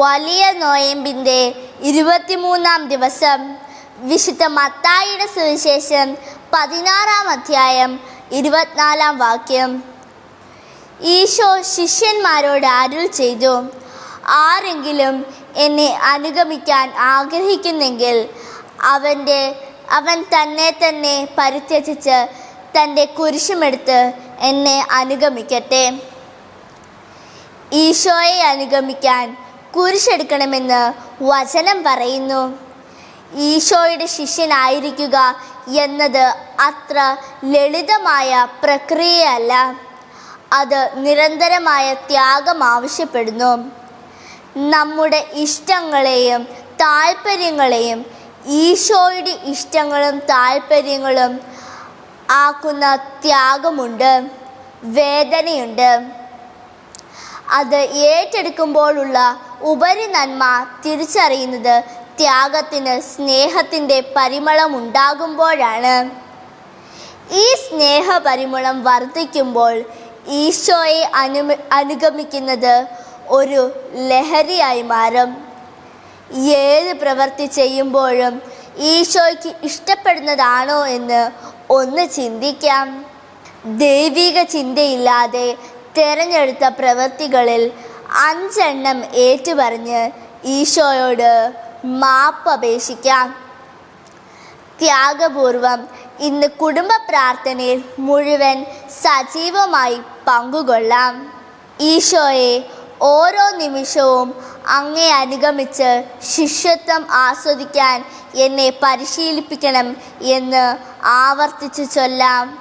വലിയ നോയമ്പിന്റെ ഇരുപത്തിമൂന്നാം ദിവസം വിശുദ്ധ മത്തായിയുടെ സുവിശേഷം പതിനാറാം അധ്യായം ഇരുപത്തിനാലാം വാക്യം. ഈശോ ശിഷ്യന്മാരോട് അരുൾ ചെയ്തു ആരെങ്കിലും എന്നെ അനുഗമിക്കാൻ ആഗ്രഹിക്കുന്നെങ്കിൽ അവന്റെ അവൻ തന്നെ തന്നെ പരിത്യജിച്ച് തന്റെ കുരിശുമെടുത്ത് എന്നെ അനുഗമിക്കട്ടെ. ഈശോയെ അനുഗമിക്കാൻ കുരിശെടുക്കണമെന്ന് വചനം പറയുന്നു. ഈശോയുടെ ശിഷ്യനായിരിക്കുക എന്നത് അത്ര ലളിതമായ പ്രക്രിയയല്ല. അത് നിരന്തരമായ ത്യാഗം ആവശ്യപ്പെടുന്നു. നമ്മുടെ ഇഷ്ടങ്ങളെയും താല്പര്യങ്ങളെയും ഈശോയുടെ ഇഷ്ടങ്ങളും താല്പര്യങ്ങളും ആക്കുന്ന ത്യാഗമുണ്ട് വേദനയുണ്ട്. അത് ഏറ്റെടുക്കുമ്പോഴുള്ള ഉപരി നന്മ തിരിച്ചറിയുന്നത് ത്യാഗത്തിന് സ്നേഹത്തിന്റെ പരിമളം ഉണ്ടാകുമ്പോഴാണ്. ഈ സ്നേഹ പരിമളം വർദ്ധിക്കുമ്പോൾ ഈശോയെ അനു അനുഗമിക്കുന്നത് ഒരു ലഹരിയായി മാറും. ഏത് പ്രവൃത്തി ചെയ്യുമ്പോഴും ഈശോയ്ക്ക് ഇഷ്ടപ്പെടുന്നതാണോ എന്ന് ഒന്ന് ചിന്തിക്കാം. ദൈവിക ചിന്തയില്ലാതെ തിരഞ്ഞെടുത്ത പ്രവൃത്തികളിൽ അഞ്ചെണ്ണം ഏറ്റുപറഞ്ഞ് ഈശോയോട് മാപ്പപേക്ഷിക്കാം. ത്യാഗപൂർവം ഇന്ന് കുടുംബ പ്രാർത്ഥനയിൽ മുഴുവൻ സജീവമായി പങ്കുകൊള്ളാം. ഈശോയെ ഓരോ നിമിഷവും അങ്ങേ അനുഗമിച്ച് ശിഷ്യത്വം ആസ്വദിക്കാൻ എന്നെ പരിശീലിപ്പിക്കണം എന്ന് ആവർത്തിച്ചു ചൊല്ലാം.